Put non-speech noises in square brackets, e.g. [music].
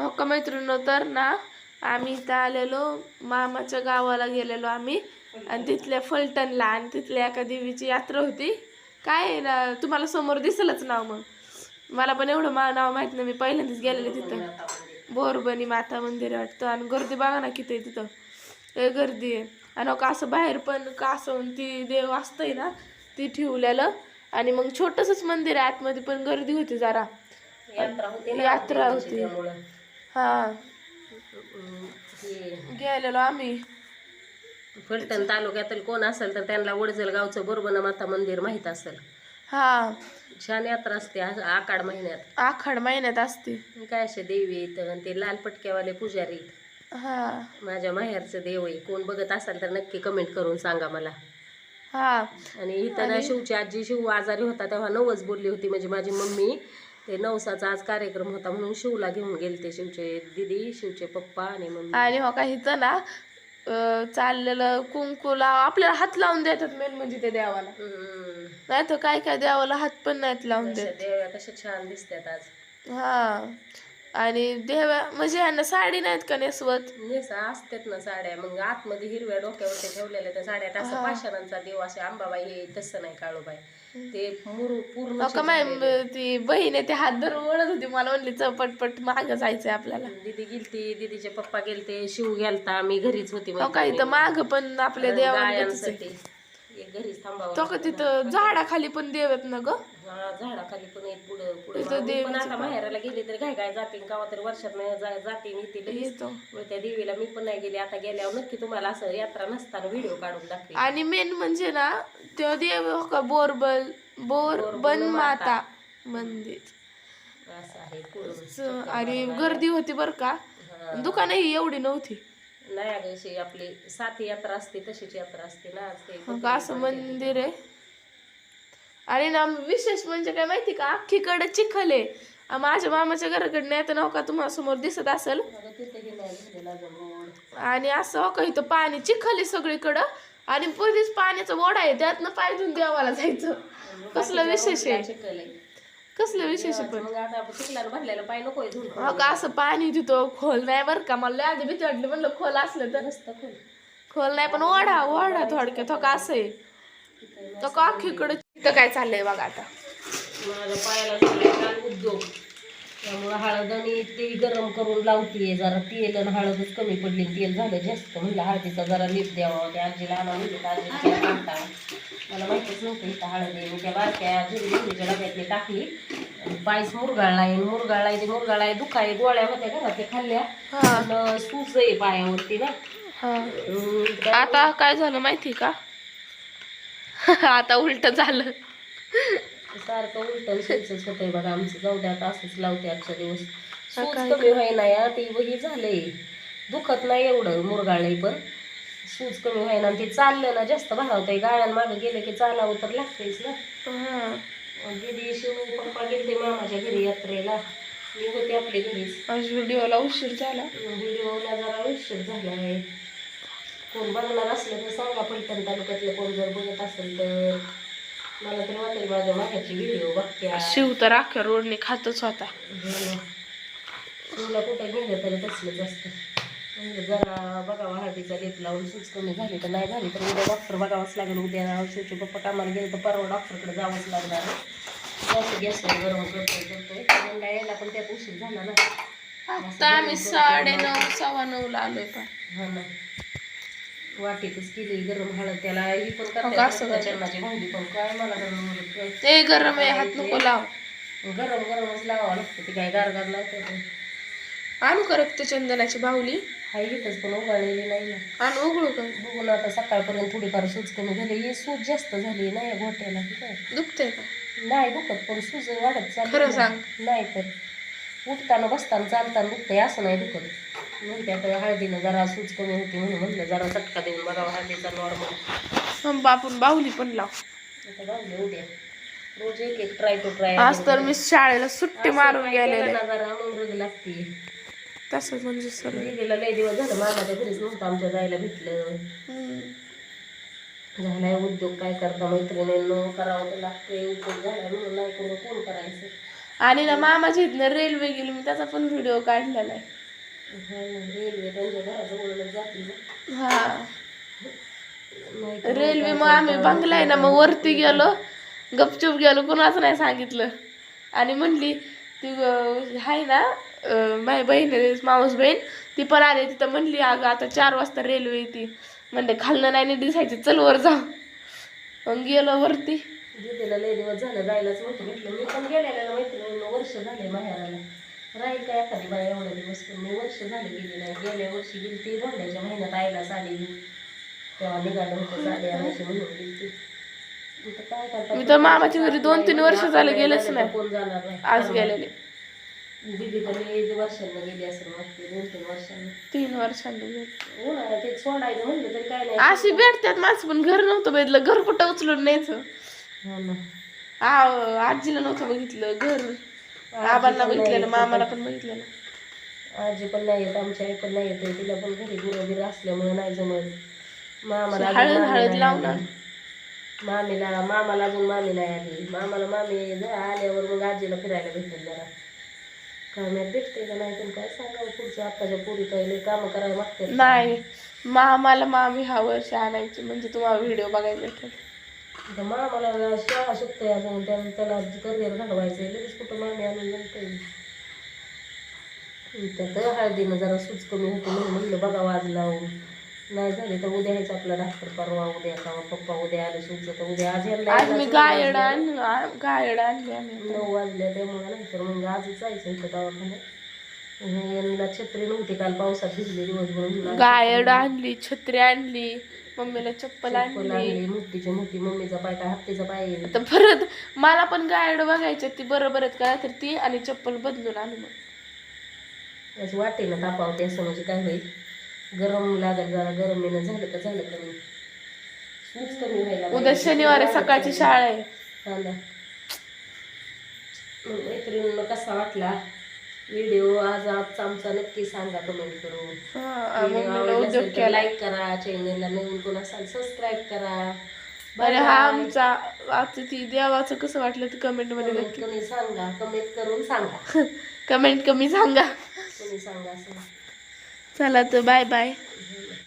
हो का मैत्रिणी तर ना आम्ही इथं आलेलो मामाच्या गावाला गेलेलो आम्ही. आणि तिथल्या फलटणला आणि तिथल्या एका देवीची यात्रा होती. काय आहे ना तुम्हाला समोर दिसलंच नाव मग. मला पण एवढं मा नाव माहीत नाही मी पहिल्यांदाच गेलेले तिथं. बोरबनी माता मंदिर वाटतं आणि गर्दी बघा ना किती आहे तिथं. लय गर्दी आहे. आणि का असं बाहेर पण का असं ती देव असतंय ना ती ठेवलेलं. आणि मग छोटंसंच मंदिर आहे आतमध्ये पण गर्दी होती जरा. यात्रा होती हा. हे गेलेलो आम्ही. फलटण तालुक्यातील कोण असेल तर त्यांना वडजल गावचं बोरबना माता मंदिर माहीत असेल. हा. छान यात्रा असते आ- आखाड महिन्यात. आखाड महिन्यात असते. काय असे देवी आहेत आणि ते लाल पटक्यावाले पुजारी. आहेत. हा. माझ्या माहेरचं देव आहे. कोण बघत असाल तर नक्की कमेंट करून सांगा मला. हा. आणि इथं ना शिवची आजी शिव आजारी होता तेव्हा नवस बोलली होती. म्हणजे माझी मम्मी ते नवसाचा आज कार्यक्रम होता म्हणून शिवला घेऊन गेलते शिवचे दिदी शिवचे पप्पा आणि मम्मी. आणि हो का इथं ना अं, चाललेलं कुंकूला आपल्याला हात लावून देतात मेन म्हणजे ते देवाला. हम्म. नाही तर काय काय देवाला हात पण नाहीत लावून देत. देव्या कशा छान दिसतात आज. हा. आणि देवा म्हणजे ह्यांना साडी नाहीत का नेसवत? नेसा असतात ना साड्या. मग आतमध्ये हिरव्या डोक्यावरती ठेवलेल्या त्या साड्या. असं पाषाणांचा देव असे अंबाबाई हे तसं नाही काळूबाई. ते मुरू पूर्ण हो का माय ती बहीण आहे ती हात धरून ओढत होती. मला म्हणली चपटपट माग जायचंय आपल्याला. दीदी गेलती दीदीचे पप्पा गेलते शिव गेलता मी घरीच होती हो का इथं माग पण आपल्या देवाला गायांसाठी. एक घरीच थांबावं तो का तिथं झाडाखाली पण देव आहेत ना ग? हा, झाडाखाली पण एक पुढं पुढे तिथं. पण देवीचं आता माहेराला गेली तरी काय काय जाते गावा तरी वर्षात जाते मी ती लगेच. येतो. मग त्या देवीला मी पण नाही गेली आता गेल्यावर नक्की तुम्हाला असं यात्रा नसताना व्हिडिओ काढून दाखवे आणि मेन म्हणजे ना तो देव हो का बोरबल बोरबन माता. मंदिर. असं आहे पुढं. स- आणि गर्दी होती बर का? दुकानही एवढी नव्हती. नाही अगं अशी आपली साथी यात्रा असते तशीच यात्रा असते ना आज ते का असं मंदिर आहे. आणि ना विशेष म्हणजे काय माहिती का अख्खीकडे चिखल आहे. माझ्या मामाच्या घराकडे नाही तर का तुम्हाला समोर दिसत असेल? अगं आणि असं हो का इथं पाणी चिखल आहे सगळीकडं. आणि पहिलीच पाण्याचा ओढा आहे त्यातनं पाय धुवून देवाला जायचं. कसलं विशेष आहे? चिखल आहे? कसलं विशेष पण? मग आता आपण चिखलानं भरलेलं पाय नकोय धुवून का असं पाणी तिथं खोल नाही बरं का? मला लय आधी भीती वाटली म्हणलं खोल असलं तर. नसतं खोल. खोल नाही पण ओढा ओढा थोडक्यात. हो का असं आहे. तो का अख्खीकडे तिथं काय चाललंय बघा आता. माझ्या पायाला झालाय काल उद्योग. त्यामुळे हळद आणि तेल गरम करून लावतीये जरा. तेल आणि हळदच कमी पडली आणि तेल झालं जास्त. म्हणलं हळदीचा जरा लेप द्यावा. त्या आजीला आणा म्हणलं. आजी काढता मला माहितीच नव्हतं इथं हळद आहे. मी त्या बारक्या झुरझुरीच्या डब्यात मी टाकली. आणि पायस मुरगाळला आहे. मुरगाळला आहे. ते मुरगाळला आहे. दुखाय गोळ्या होत्या घरात ते खाल्ल्या. हा. आणि सूज आहे पायावरती ना. हा. आता काय झालं माहिती का? [laughs] आता उलट झालं. सारखं उलटण सूचच होतंय बघा आमचं. जाऊ द्या आता असंच लावते आजचा दिवस. सूज कमी व्हायना या ते वही झालंय. दुखत नाही एवढं मुरगाळलंय पण. सूज कमी व्हायना आणि ते चाललं ना जास्त भारावतंय. गाळ्यांमागं गेलं की चालावं तर लागतंयच ना. मग दीदी शिव पप्पा गेले मामाच्या घरी यात्रेला. मी होते आपल्या घरीच. आज व्हिडिओला उशीर झाला. व्हिडिओला जरा उशीर झाला आहे. कोण बघणार असलं तर सांगा फलटण तालुक्यातलं कोण जर बघत असेल तर. मला तरी वाटेल माझ्या मागाची व्हिडिओ बघत्या शिव तर अख्ख्या रोडने खातच होता. तुला कुठं गेलं तरी तसलंच असतं. म्हणजे जरा बघावा हळदीचा लेप लावून सूज कमी झाली तर नाही झाली तर उद्या डॉक्टर बघावंच लागेल. उद्या शिवचे पप्पा कामाला गेले तर परवा डॉक्टरकडे जावंच लागणार. जास्त गॅसवर गरम करतोय करतोय. म्हणला यायला पण त्यात उशीर झाला ना. आता आम्ही साडे नऊ सव्वा नऊ ला आलोय पण. हा ना. वाटीतच केली गरम हळद त्याला ही पण करते चन्नाची भाजी पण काय मला गरम ते गरम आहे हात नको लाव. गरम गरमच लावावं लागतं ती काय गार गार लावते आणू का रक्त चंदनाची बाहुली. हाय इथंच पण उगाळलेली नाही ना. आणू उघडू का बघून आता सकाळपर्यंत थोडीफार सूज कमी झाली. ही सूज जास्त झाली नाही घोट्याला की काय दुखतंय का? नाही दुखत पण सूज वाढत चालली खरं. सांग. नाही तर. उठताना बसताना चालताना दुखतंय असं नाही दुखत. म्हणते आता हळदीनं जरा सूज कमी होती म्हणून म्हटलं जरा चटका देऊन बघावा हळदीचा नॉर्मल बापून बाहुली पण लाव. आता जाऊ उद्या. रोज एक एक ट्राय टू ट्राय आज तर मी शाळेला सुट्टी मारून गेलेले. जरा मग लागते. तसंच म्हणजे सर दीदीला लय दिवस झालं मामाच्या घरीच नव्हतं आमच्या जायला भेटलं. झालाय उद्योग काय करता मैत्रिणींनो करावं तर लागते उद्योग झालाय म्हणून नाही करून कोण करायचं. आणि ना मामाच्या इथनं रेल्वे गेली मी त्याचा पण व्हिडिओ काढलेला रेल्वे त्यांच्या जाते ना हा. नाही तर रेल्वे मग आम्ही बंगलाय ना मग वरती गेलो गपचूप गेलो कोणाच नाही सांगितलं. आणि म्हणली ती अं, आहे ना अं, माझी बहीण आहे, मावस बहीण ती पण आली तिथं म्हणली अगं आता चार वाजता रेल्वे येते. म्हणते खालनं नाही नीट दिसायची चल वर जाऊ मग गेलो वरती. दीदीला लय दिवस झालं जायलाच नव्हतं म्हटलं मी पण गेलेलं मैत्रिणी वर्ष झाले माहेराला. राहील का एखादी बाई एवढा दिवस पण मी वर्ष झाले गेली नाही. गेल्या वर्षी गेली ती धोंड्याच्या महिन्यात आईला साडी घेऊन तेव्हा निघालं होतं म्हणून गेली ती काय करता मी तर मामाच्या घरी दोन तीन वर्ष झाले गेलेच झाले नाही. कोण जाणार नाही. आज गेलेले. दीदी तर लय वर्षांना गेली असं वाटते दोन तीन वर्षांना. तीन वर्षांनी गेले. उन्हाळ्यात एक सोडायचं म्हणलं तरी काय नाही. अशी भेटतात माणसं पण घर नव्हतं बघितलं घर कुठं उचलून न्यायचं? हो ना. आ- आजीला नव्हतं बघितलं घर. आबांना बघितलेलं मामाला पण बघितलेलं. आजी पण नाही येत आमची आई पण नाही येत तिला पण घरी गुरं बिरं असल्यामुळे नाही जमत. मामाला अजून हळद मामी हळद नाही आली. मामीला मामाला अजून मामी नाही आली. मामाला मामी ज- आल्यावर मग आजीला फिरायला भेटेल जरा. कामात भेटते का नाही पण काय सांगावं पुढच्या आत्ताच्या पोरी काही कामं करायला मागते नाही मामाला मामी हा वर्ष आणायची म्हणजे तुम्हाला व्हिडिओ बघायला भेटेल. आता मामाला शाळा शिकतोय अजून त्याला त्याला करिअर घडवायचं लगेच कुठं मामी आणून नंतर त्यात हळदीनं जरा सूज कमी होते म्हणून म्हणलं बघा वाज लावून. नाही झाले तर उद्या ह्याचं आपला डॉक्टर परवा उद्या का पप्पा उद्या आले सूज. तर उद्या आज यायला गायड आण गायड आणली नऊ वाजल्या त्यामुळे नाही तर मग आजच जायचं इथं दवाखान्यात. यांना छत्री नव्हती काल पावसात भिजली दिवसभर. म्हणून गायड आणली छत्री आणली. मम्मीला चप्पल चप्पल आणली आणली मोठीची मोठी मम्मीचा पाय काय हत्तीचा पाय आहे. आता परत मला पण गायड बघायची ती बरोबर आहेत का? तर ती आणि चप्पल बदलून आणू मग. असं वाटे ना तापावते असं म्हणजे काय होईल? गरम लागत जरा गरमीनं झालं तर झालं कमी. सूज कमी व्हायला उद्या पाहिजे. शनिवारी सकाळची शाळा आहे. हा ना. मग मैत्रिणींना कसा वाटला? व्हिडिओ आज आजचा आमचा नक्की सांगा कमेंट करून. लाईक करा चॅनलला नवीन कोण असाल सबस्क्राईब करा. अरे हा आमचा आता ती देवाचं कसं वाटलं ते कमेंटमध्ये कमेंट नक्की. कमी सांगा कमेंट करून सांगा. [laughs] कमेंट कमी सांगा. कोणी सांगा असं चला तर बाय बाय